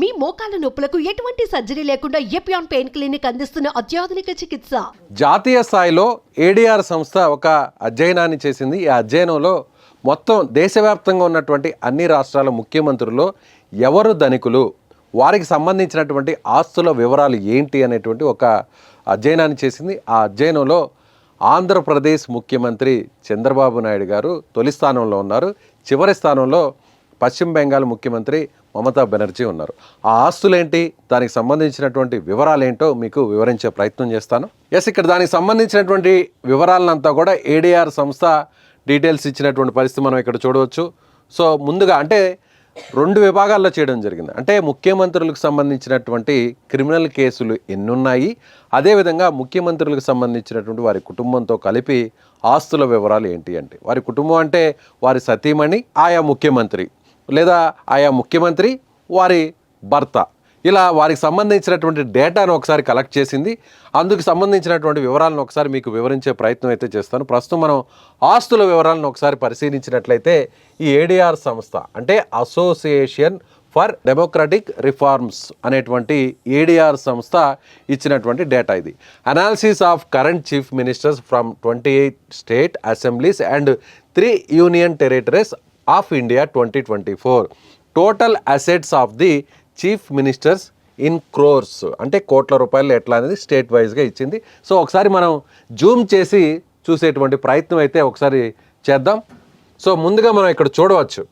మీ మోకాల నొప్పులకు ఎటువంటి సర్జరీ లేకుండా ఎపియాన్ పెయిన్ క్లినిక్ అందిస్తున్న అత్యాధునిక చికిత్స? జాతీయ స్థాయిలో ఏడిఆర్ సంస్థ ఒక అధ్యయనాన్ని చేసింది. ఈ అధ్యయనంలో మొత్తం దేశవ్యాప్తంగా ఉన్నటువంటి అన్ని రాష్ట్రాల ముఖ్యమంత్రులు ఎవరు ధనికులు వారికి సంబంధించినటువంటి ఆస్తుల వివరాలు ఏంటి అనేటువంటి ఒక అధ్యయనాన్ని చేసింది. ఆ అధ్యయనంలో ఆంధ్రప్రదేశ్ ముఖ్యమంత్రి చంద్రబాబు నాయుడు గారు తొలి స్థానంలో ఉన్నారు. చివరి స్థానంలో పశ్చిమ బెంగాల్ ముఖ్యమంత్రి మమతా బెనర్జీ ఉన్నారు. ఆ ఆస్తులేంటి? దానికి సంబంధించినటువంటి వివరాలు ఏంటో మీకు వివరించే ప్రయత్నం చేస్తాను. ఎస్ ఇక్కడ దానికి సంబంధించినటువంటి వివరాలనంతా కూడా ఏడీఆర్ సంస్థ డీటెయిల్స్ ఇచ్చినటువంటి పరిస్థితి మనం ఇక్కడ చూడవచ్చు. సో ముందుగా అంటే రెండు విభాగాల్లో చేయడం జరిగింది. అంటే ముఖ్యమంత్రులకు సంబంధించినటువంటి క్రిమినల్ కేసులు ఎన్నున్నాయి. అదేవిధంగా ముఖ్యమంత్రులకు సంబంధించినటువంటి వారి కుటుంబంతో కలిపి ఆస్తుల వివరాలు ఏంటి అంటే వారి కుటుంబం అంటే వారి సతీమణి ఆయా ముఖ్యమంత్రి. లేదా ఆయా ముఖ్యమంత్రి వారి భర్త. ఇలా వారికి సంబంధించినటువంటి డేటాను ఒకసారి కలెక్ట్ చేసింది. అందుకు సంబంధించినటువంటి వివరాలను ఒకసారి మీకు వివరించే ప్రయత్నం అయితే చేస్తాను. ప్రస్తుతం మనం ఆస్తుల వివరాలను ఒకసారి పరిశీలించినట్లయితే ఈ ఏడిఆర్ సంస్థ అంటే అసోసియేషన్ ఫర్ డెమోక్రటిక్ రిఫార్మ్స్ అనేటువంటి ఏడిఆర్ సంస్థ ఇచ్చినటువంటి డేటా ఇది. Analysis of current chief ministers from twenty eight state assemblies and three union territories of India twenty twenty four total assets of the chief ministers in crores అంటే కోట్ల రూపాయలు ఎట్లా అనేది state వైజ్గా ఇచ్చింది. సో ఒకసారి మనం జూమ్ చేసి చూసేటువంటి ప్రయత్నం అయితే ఒకసారి చేద్దాం. సో ముందుగా మనం ఇక్కడ చూడవచ్చు.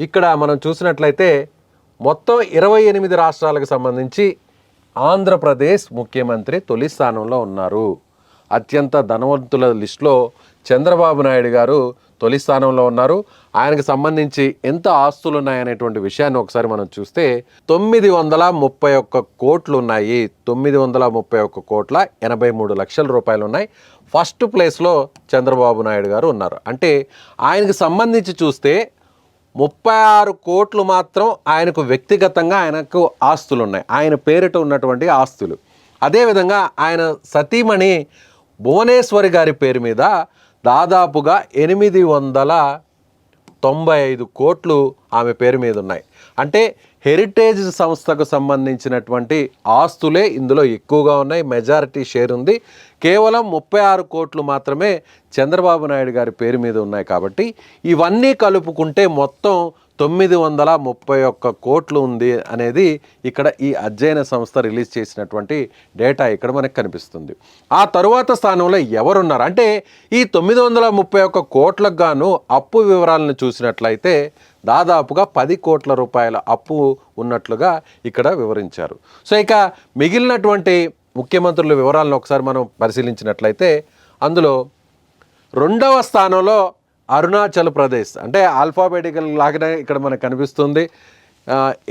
ఇక్కడ మనం చూసినట్లయితే మొత్తం ఇరవై ఎనిమిది రాష్ట్రాలకు సంబంధించి ఆంధ్రప్రదేశ్ ముఖ్యమంత్రి తొలి స్థానంలో ఉన్నారు. అత్యంత ధనవంతుల లిస్టులో చంద్రబాబు నాయుడు గారు తొలి స్థానంలో ఉన్నారు. ఆయనకు సంబంధించి ఎంత ఆస్తులు ఉన్నాయనేటువంటి విషయాన్ని ఒకసారి మనం చూస్తే తొమ్మిది వందల ముప్పై ఒక్క కోట్లు ఉన్నాయి తొమ్మిది వందల ముప్పై ఒక్క కోట్ల ఎనభై మూడు లక్షల రూపాయలు ఉన్నాయి ఫస్ట్ ప్లేస్లో చంద్రబాబు నాయుడు గారు ఉన్నారు. అంటే ఆయనకు సంబంధించి చూస్తే ముప్పై ఆరు కోట్లు మాత్రం ఆయనకు వ్యక్తిగతంగా ఆయనకు ఆస్తులు ఉన్నాయి ఆయన పేరిట ఉన్నటువంటి ఆస్తులు. అదేవిధంగా ఆయన సతీమణి భువనేశ్వరి గారి పేరు మీద దాదాపుగా ఎనిమిది వందల తొంభై ఐదు కోట్లు ఆమె పేరు మీద ఉన్నాయి. అంటే హెరిటేజ్ సంస్థకు సంబంధించినటువంటి ఆస్తులే ఇందులో ఎక్కువగా ఉన్నాయి మెజారిటీ షేర్ ఉంది. కేవలం ముప్పై ఆరు కోట్లు మాత్రమే చంద్రబాబు నాయుడు గారి పేరు మీద ఉన్నాయి కాబట్టి ఇవన్నీ కలుపుకుంటే మొత్తం తొమ్మిది వందల ముప్పై ఒక్క కోట్లు ఉంది అనేది ఇక్కడ ఈ అధ్యయన సంస్థ రిలీజ్ చేసినటువంటి డేటా ఇక్కడ మనకు కనిపిస్తుంది. ఆ తరువాత స్థానంలో ఎవరున్నారు? అంటే ఈ తొమ్మిది వందల ముప్పై ఒక్క కోట్లకు గాను అప్పు వివరాలను చూసినట్లయితే దాదాపుగా పది కోట్ల రూపాయల అప్పు ఉన్నట్లుగా ఇక్కడ వివరించారు. సో ఇక మిగిలినటువంటి ముఖ్యమంత్రుల వివరాలను ఒకసారి మనం పరిశీలించినట్లయితే అందులో రెండవ స్థానంలో అరుణాచల్ ప్రదేశ్ అంటే ఆల్ఫాబెటికల్ లాగానే ఇక్కడ మనకు కనిపిస్తుంది.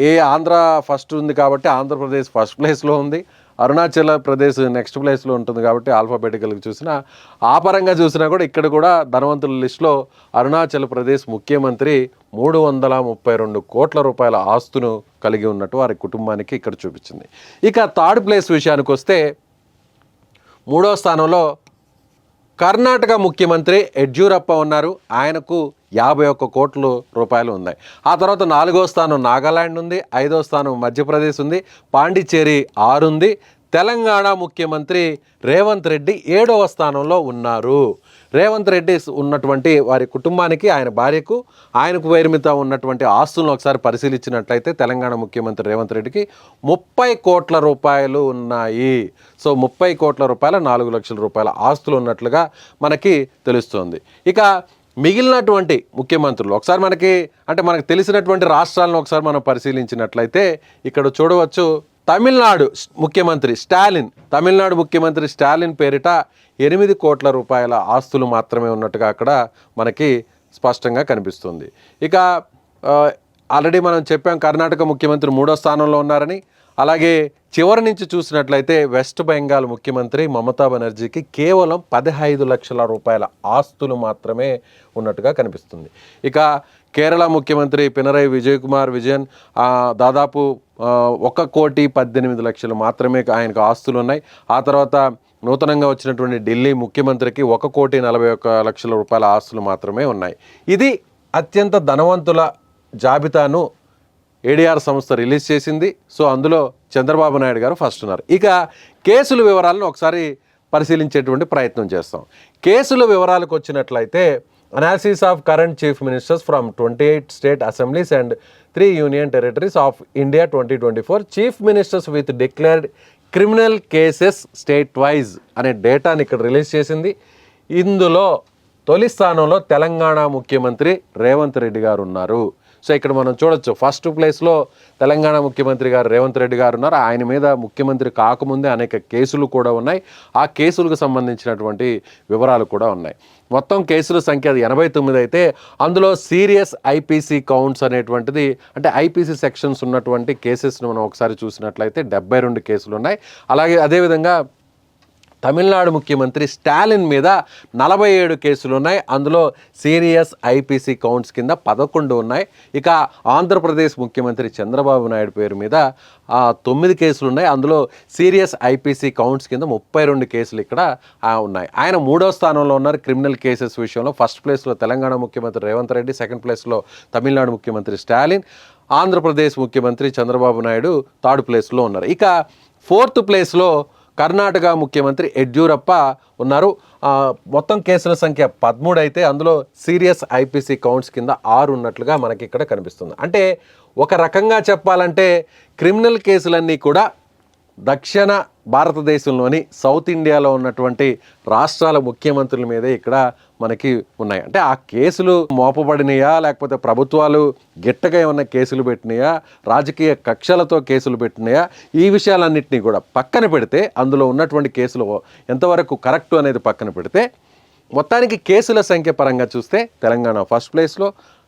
ఏ ఆంధ్ర ఫస్ట్ ఉంది కాబట్టి ఆంధ్రప్రదేశ్ ఫస్ట్ ప్లేస్లో ఉంది. అరుణాచల్ ప్రదేశ్ నెక్స్ట్ ప్లేస్లో ఉంటుంది కాబట్టి ఆల్ఫాబెటికల్కి చూసినా ఆ పరంగా చూసినా కూడా ఇక్కడ కూడా ధనవంతుల లిస్టులో అరుణాచల్ ప్రదేశ్ ముఖ్యమంత్రి మూడు వందల ముప్పై రెండు కోట్ల రూపాయల ఆస్తును కలిగి ఉన్నట్టు వారి కుటుంబానికి ఇక్కడ చూపించింది. ఇక థర్డ్ ప్లేస్ విషయానికి వస్తే మూడో స్థానంలో కర్ణాటక ముఖ్యమంత్రి యడ్యూరప్ప ఉన్నారు. ఆయనకు యాభై ఒక్క కోట్లు రూపాయలు ఉన్నాయి. ఆ తర్వాత నాలుగో స్థానం నాగాలాండ్ ఉంది. ఐదో స్థానం మధ్యప్రదేశ్ ఉంది. పాండిచ్చేరి ఆరు ఉంది. తెలంగాణ ముఖ్యమంత్రి రేవంత్ రెడ్డి ఏడవ స్థానంలో ఉన్నారు. రేవంత్ రెడ్డి ఉన్నటువంటి వారి కుటుంబానికి ఆయన భార్యకు ఆయనకు వైరమిత ఉన్నటువంటి ఆస్తులను ఒకసారి పరిశీలించినట్లయితే తెలంగాణ ముఖ్యమంత్రి రేవంత్ రెడ్డికి ముప్పై కోట్ల రూపాయలు ఉన్నాయి. సో ముప్పై కోట్ల రూపాయల నాలుగు లక్షల రూపాయల ఆస్తులు ఉన్నట్లుగా మనకి తెలుస్తుంది. ఇక మిగిలినటువంటి ముఖ్యమంత్రులు ఒకసారి మనకి అంటే మనకు తెలిసినటువంటి రాష్ట్రాలను ఒకసారి మనం పరిశీలించినట్లయితే ఇక్కడ చూడవచ్చు తమిళనాడు ముఖ్యమంత్రి స్టాలిన్ తమిళనాడు ముఖ్యమంత్రి స్టాలిన్ పేరిట ఎనిమిది కోట్ల రూపాయల ఆస్తులు మాత్రమే ఉన్నట్టుగా అక్కడ మనకి స్పష్టంగా కనిపిస్తుంది. ఇక ఆల్రెడీ మనం చెప్పాం కర్ణాటక ముఖ్యమంత్రి మూడో స్థానంలో ఉన్నారని అలాగే చివరి నుంచి చూసినట్లయితే వెస్ట్ బెంగాల్ ముఖ్యమంత్రి మమతా బెనర్జీకి కేవలం పదహైదు లక్షల రూపాయల ఆస్తులు మాత్రమే ఉన్నట్టుగా కనిపిస్తుంది. ఇక కేరళ ముఖ్యమంత్రి పినరై విజయ్ కుమార్ విజయన్ దాదాపు ఒక కోటి పద్దెనిమిది లక్షలు మాత్రమే ఆయనకు ఆస్తులు ఉన్నాయి. ఆ తర్వాత నూతనంగా వచ్చినటువంటి ఢిల్లీ ముఖ్యమంత్రికి ఒక కోటి నలభై ఒక్క లక్షల రూపాయల ఆస్తులు మాత్రమే ఉన్నాయి. ఇది అత్యంత ధనవంతుల జాబితాను ఏడీఆర్ సంస్థ రిలీజ్ చేసింది. సో అందులో చంద్రబాబు నాయుడు గారు ఫస్ట్ ఉన్నారు. ఇక కేసుల వివరాలను ఒకసారి పరిశీలించేటువంటి ప్రయత్నం చేస్తాం. కేసుల వివరాలకు వచ్చినట్లయితే analysis of current chief ministers from twenty eight state assemblies and three union territories of India twenty twenty four chief ministers with declared criminal cases state wise అనే డేటాని ఇక్కడ రిలీజ్ చేసింది. ఇందులో తొలి స్థానంలో తెలంగాణ ముఖ్యమంత్రి రేవంత్ రెడ్డి గారు ఉన్నారు. సో ఇక్కడ మనం చూడొచ్చు ఫస్ట్ ప్లేస్లో తెలంగాణ ముఖ్యమంత్రి గారు రేవంత్ రెడ్డి గారు ఉన్నారు. ఆయన మీద ముఖ్యమంత్రి కాకముందే అనేక కేసులు కూడా ఉన్నాయి. ఆ కేసులకు సంబంధించినటువంటి వివరాలు కూడా ఉన్నాయి. మొత్తం కేసుల సంఖ్య ఎనభై తొమ్మిది అయితే అందులో సీరియస్ ఐపీసీ కౌంట్స్ అనేటువంటిది అంటే ఐపీసీ సెక్షన్స్ ఉన్నటువంటి కేసెస్ను మనం ఒకసారి చూసినట్లయితే డెబ్బై రెండు కేసులు ఉన్నాయి. అలాగే అదేవిధంగా తమిళనాడు ముఖ్యమంత్రి స్టాలిన్ మీద నలభై ఏడు కేసులు ఉన్నాయి. అందులో సీరియస్ ఐపీసీ కౌంట్స్ కింద పదకొండు ఉన్నాయి. ఇక ఆంధ్రప్రదేశ్ ముఖ్యమంత్రి చంద్రబాబు నాయుడు పేరు మీద తొమ్మిది కేసులు ఉన్నాయి. అందులో సీరియస్ ఐపీసీ కౌంట్స్ కింద ముప్పై రెండు కేసులు ఇక్కడ ఉన్నాయి. ఆయన మూడో స్థానంలో ఉన్నారు క్రిమినల్ కేసెస్ విషయంలో. ఫస్ట్ ప్లేస్లో తెలంగాణ ముఖ్యమంత్రి రేవంత్ రెడ్డి సెకండ్ ప్లేస్లో తమిళనాడు ముఖ్యమంత్రి స్టాలిన్ ఆంధ్రప్రదేశ్ ముఖ్యమంత్రి చంద్రబాబు నాయుడు థర్డ్ ప్లేస్లో ఉన్నారు. ఇక ఫోర్త్ ప్లేస్లో కర్ణాటక ముఖ్యమంత్రి యడ్యూరప్ప ఉన్నారు. మొత్తం కేసుల సంఖ్య పదమూడు అయితే అందులో సీరియస్ ఐపీసీ కౌంట్స్ కింద ఆరు ఉన్నట్లుగా మనకి ఇక్కడ కనిపిస్తుంది. అంటే ఒక రకంగా చెప్పాలంటే క్రిమినల్ కేసులన్నీ కూడా దక్షిణ భారతదేశంలోని సౌత్ ఇండియాలో ఉన్నటువంటి రాష్ట్రాల ముఖ్యమంత్రుల మీదే ఇక్కడ మనకి ఉన్నాయి. అంటే ఆ కేసులు మోపబడినాయా లేకపోతే ప్రభుత్వాలు గిట్టగా ఏమన్నా కేసులు పెట్టినాయా రాజకీయ కక్షలతో కేసులు పెట్టినాయా ఈ విషయాలన్నింటినీ కూడా పక్కన పెడితే అందులో ఉన్నటువంటి కేసులు ఎంతవరకు కరెక్ట్ అనేది పక్కన పెడితే మొత్తానికి కేసుల సంఖ్య పరంగా చూస్తే తెలంగాణ ఫస్ట్ ప్లేస్లో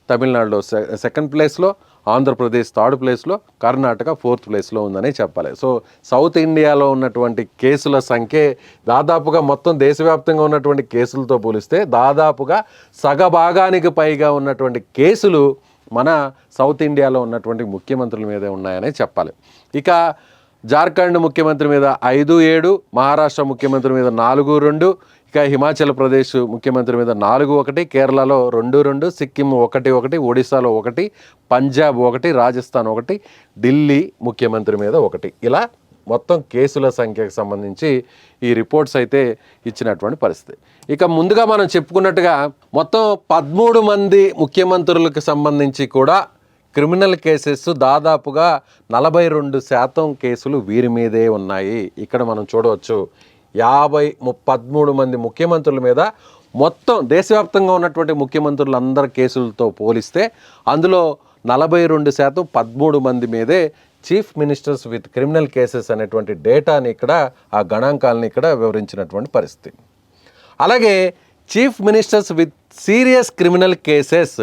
తమిళనాడులో సె- సెకండ్ ప్లేస్లో ఆంధ్రప్రదేశ్ థర్డ్ ప్లేస్లో కర్ణాటక ఫోర్త్ ప్లేస్లో ఉందని చెప్పాలి. సో సౌత్ ఇండియాలో ఉన్నటువంటి కేసుల సంఖ్య దాదాపుగా మొత్తం దేశవ్యాప్తంగా ఉన్నటువంటి కేసులతో పోలిస్తే దాదాపుగా సగభాగానికి పైగా ఉన్నటువంటి కేసులు మన సౌత్ ఇండియాలో ఉన్నటువంటి ముఖ్యమంత్రుల మీదే ఉన్నాయనే చెప్పాలి. ఇక జార్ఖండ్ ముఖ్యమంత్రి మీద ఐదు ఏడు మహారాష్ట్ర ముఖ్యమంత్రి మీద నాలుగు రెండు ఇక హిమాచల్ ప్రదేశ్ ముఖ్యమంత్రి మీద నాలుగు ఒకటి కేరళలో రెండు రెండు సిక్కిం ఒకటి ఒకటి ఒడిశాలో ఒకటి పంజాబ్ ఒకటి రాజస్థాన్ ఒకటి ఢిల్లీ ముఖ్యమంత్రి మీద ఒకటి. ఇలా మొత్తం కేసుల సంఖ్యకు సంబంధించి ఈ రిపోర్ట్స్ అయితే ఇచ్చినటువంటి పరిస్థితి. ఇక ముందుగా మనం చెప్పుకున్నట్టుగా మొత్తం పదమూడు మంది ముఖ్యమంత్రులకు సంబంధించి కూడా క్రిమినల్ కేసెస్ దాదాపుగా నలభై రెండు శాతం కేసులు వీరి మీదే ఉన్నాయి. ఇక్కడ మనం చూడవచ్చు యాభై పదమూడు మంది ముఖ్యమంత్రుల మీద మొత్తం దేశవ్యాప్తంగా ఉన్నటువంటి ముఖ్యమంత్రులందరి కేసులతో పోలిస్తే అందులో నలభై రెండు శాతం పదమూడు మంది మీదే chief ministers with criminal cases అనేటువంటి డేటాని ఇక్కడ ఆ గణాంకాలని ఇక్కడ వివరించినటువంటి పరిస్థితి. అలాగే chief ministers with serious criminal cases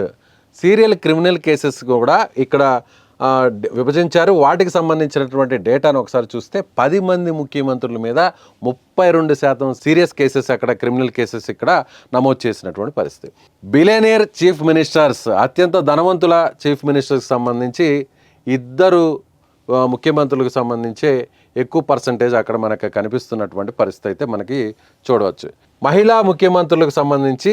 serial criminal cases కూడా ఇక్కడ విభజించారు. వాటికి సంబంధించినటువంటి డేటాను ఒకసారి చూస్తే పది మంది ముఖ్యమంత్రుల మీద ముప్పై రెండు శాతం సీరియస్ కేసెస్ అక్కడ క్రిమినల్ కేసెస్ ఇక్కడ నమోదు చేసినటువంటి పరిస్థితి. బిలేనియర్ చీఫ్ మినిస్టర్స్ అత్యంత ధనవంతుల చీఫ్ మినిస్టర్కి సంబంధించి ఇద్దరు ముఖ్యమంత్రులకు సంబంధించి ఎక్కువ పర్సంటేజ్ అక్కడ మనకు కనిపిస్తున్నటువంటి పరిస్థితి అయితే మనకి చూడవచ్చు. మహిళా ముఖ్యమంత్రులకు సంబంధించి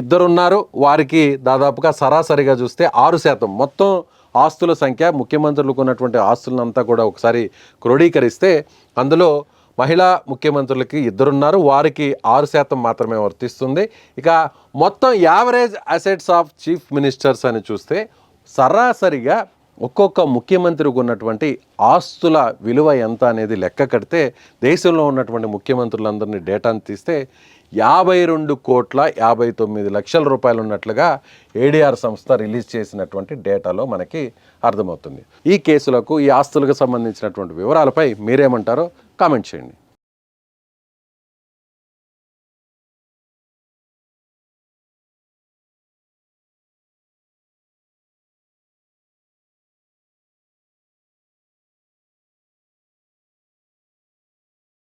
ఇద్దరున్నారు. వారికి దాదాపుగా సరాసరిగా చూస్తే ఆరు శాతం. మొత్తం ఆస్తుల సంఖ్య ముఖ్యమంత్రులకు ఉన్నటువంటి ఆస్తులంతా కూడా ఒకసారి క్రోడీకరిస్తే అందులో మహిళా ముఖ్యమంత్రులకి ఇద్దరున్నారు. వారికి ఆరు శాతం మాత్రమే వర్తిస్తుంది. ఇక మొత్తం average assets of chief ministers అని చూస్తే సరాసరిగా ఒక్కొక్క ముఖ్యమంత్రికి ఉన్నటువంటి ఆస్తుల విలువ ఎంత అనేది లెక్క కడితే దేశంలో ఉన్నటువంటి ముఖ్యమంత్రులందరినీ డేటాను తీస్తే యాభై రెండు కోట్ల యాభై తొమ్మిది లక్షల రూపాయలు ఉన్నట్లుగా ఏడీఆర్ సంస్థ రిలీజ్ చేసినటువంటి డేటాలో మనకి అర్థమవుతుంది. ఈ కేసులకు ఈ ఆస్తులకు సంబంధించినటువంటి వివరాలపై మీరేమంటారో కామెంట్ చేయండి.